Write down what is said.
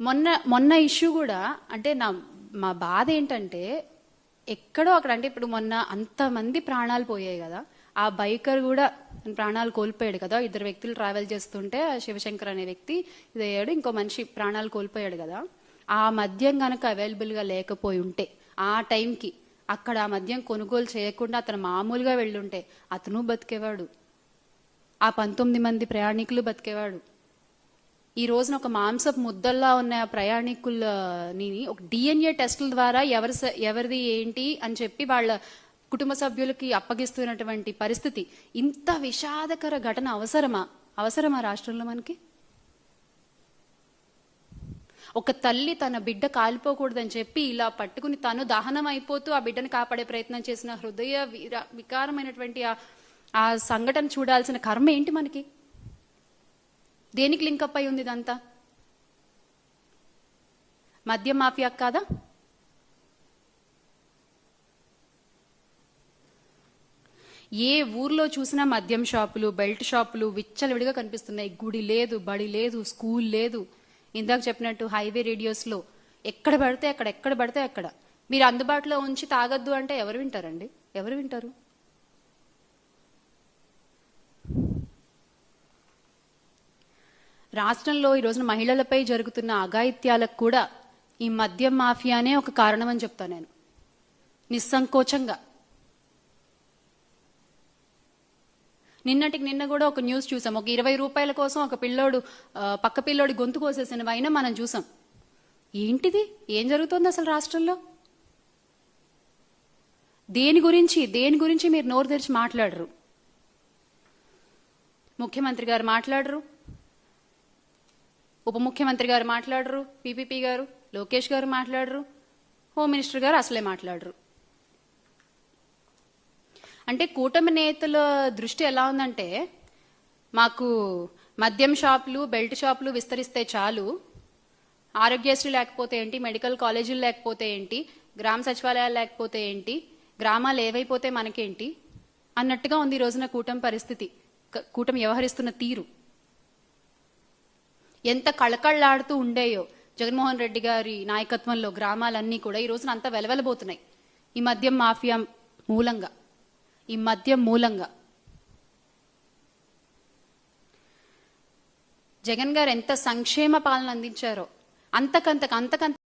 మొన్న మొన్న ఇష్యూ కూడా అంటే నా మా బాధ ఏంటంటే ఎక్కడో అక్కడ అంటే ఇప్పుడు మొన్న అంతమంది ప్రాణాలు పోయాయి కదా ఆ బైకర్ కూడా ప్రాణాలు కోల్పోయాడు కదా ఇద్దరు వ్యక్తులు ట్రావెల్ చేస్తుంటే ఆ శివశంకర్ అనే వ్యక్తి ఇదయ్యాడు ఇంకో మనిషి ప్రాణాలు కోల్పోయాడు కదా ఆ మద్యం కనుక అవైలబుల్గా లేకపోయి ఉంటే ఆ టైంకి అక్కడ ఆ మద్యం కొనుగోలు చేయకుండా అతను మామూలుగా వెళ్ళుంటే అతను బతికేవాడు. ఆ పంతొమ్మిది మంది ప్రయాణికులు బతికేవాడు. ఈ రోజున ఒక మాంసపు ముద్దల్లా ఉన్న ఆ ప్రయాణికులని ఒక డిఎన్ఏ టెస్టుల ద్వారా ఎవరి ఎవరిది ఏంటి అని చెప్పి వాళ్ళ కుటుంబ సభ్యులకి అప్పగిస్తున్నటువంటి పరిస్థితి. ఇంత విషాదకర ఘటన అవసరమా? అవసరమా రాష్ట్రంలో మనకి? ఒక తల్లి తన బిడ్డ కాలిపోకూడదని చెప్పి ఇలా పట్టుకుని తను దహనం అయిపోతూ ఆ బిడ్డను కాపాడే ప్రయత్నం చేసిన హృదయ వికారమైనటువంటి ఆ సంఘటన చూడాల్సిన కర్మ ఏంటి మనకి? దేనికి లింకప్ అయి ఉంది ఇదంతా? మద్యం మాఫియా కాదా? ఏ ఊర్లో చూసినా మద్యం షాపులు బెల్ట్ షాపులు విచ్చలవిడిగా కనిపిస్తున్నాయి. గుడి లేదు బడి లేదు స్కూల్ లేదు. ఇందాక చెప్పినట్టు హైవే రేడియోస్లో ఎక్కడ పడితే అక్కడ ఎక్కడ పడితే అక్కడ. మీరు అందుబాటులో ఉంచి తాగొద్దు అంటే ఎవరు వింటారండి? ఎవరు వింటారు? రాష్ట్రంలో ఈ రోజున మహిళలపై జరుగుతున్న అఘాయిత్యాలకు కూడా ఈ మద్యం మాఫియానే ఒక కారణం అని చెప్తాను నేను. నిస్సంకోచంగా. నిన్నటికి నిన్న కూడా ఒక న్యూస్ చూసాం. ఒక ఇరవై రూపాయల కోసం ఒక పిల్లోడు పక్క పిల్లోడి గొంతు కోసేసిన మనం చూసాం. ఏంటిది? ఏం జరుగుతుంది అసలు రాష్ట్రంలో? దేని గురించి దేని గురించి మీరు నోరు తెరిచి మాట్లాడరు? ముఖ్యమంత్రి గారు మాట్లాడరు? ఉప ముఖ్యమంత్రి గారు మాట్లాడరు పీపీపీ గారు లోకేష్ గారు మాట్లాడరు హోమ్ మినిస్టర్ గారు అసలే మాట్లాడరు. అంటే కూటమి నేతల దృష్టి ఎలా ఉందంటే మాకు మద్యం షాపులు బెల్ట్ షాపులు విస్తరిస్తే చాలు. ఆరోగ్యశ్రీ లేకపోతే ఏంటి మెడికల్ కాలేజీలు లేకపోతే ఏంటి గ్రామ సచివాలయాలు లేకపోతే ఏంటి గ్రామాలు ఏవైపోతే మనకేంటి అన్నట్టుగా ఉంది ఈ రోజున కూటమి పరిస్థితి. కూటమి వ్యవహరిస్తున్న తీరు. ఎంత కళకళలాడుతూ ఉండేయో జగన్మోహన్ రెడ్డి గారి నాయకత్వంలో గ్రామాలన్నీ కూడా ఈ రోజున అంతా వెలవెలబోతున్నాయి. ఈ మద్యం మాఫియా మూలంగా ఈ మద్యం మూలంగా. జగన్ గారు ఎంత సంక్షేమ పాలన అందించారో అంతకంతకు అంతకంత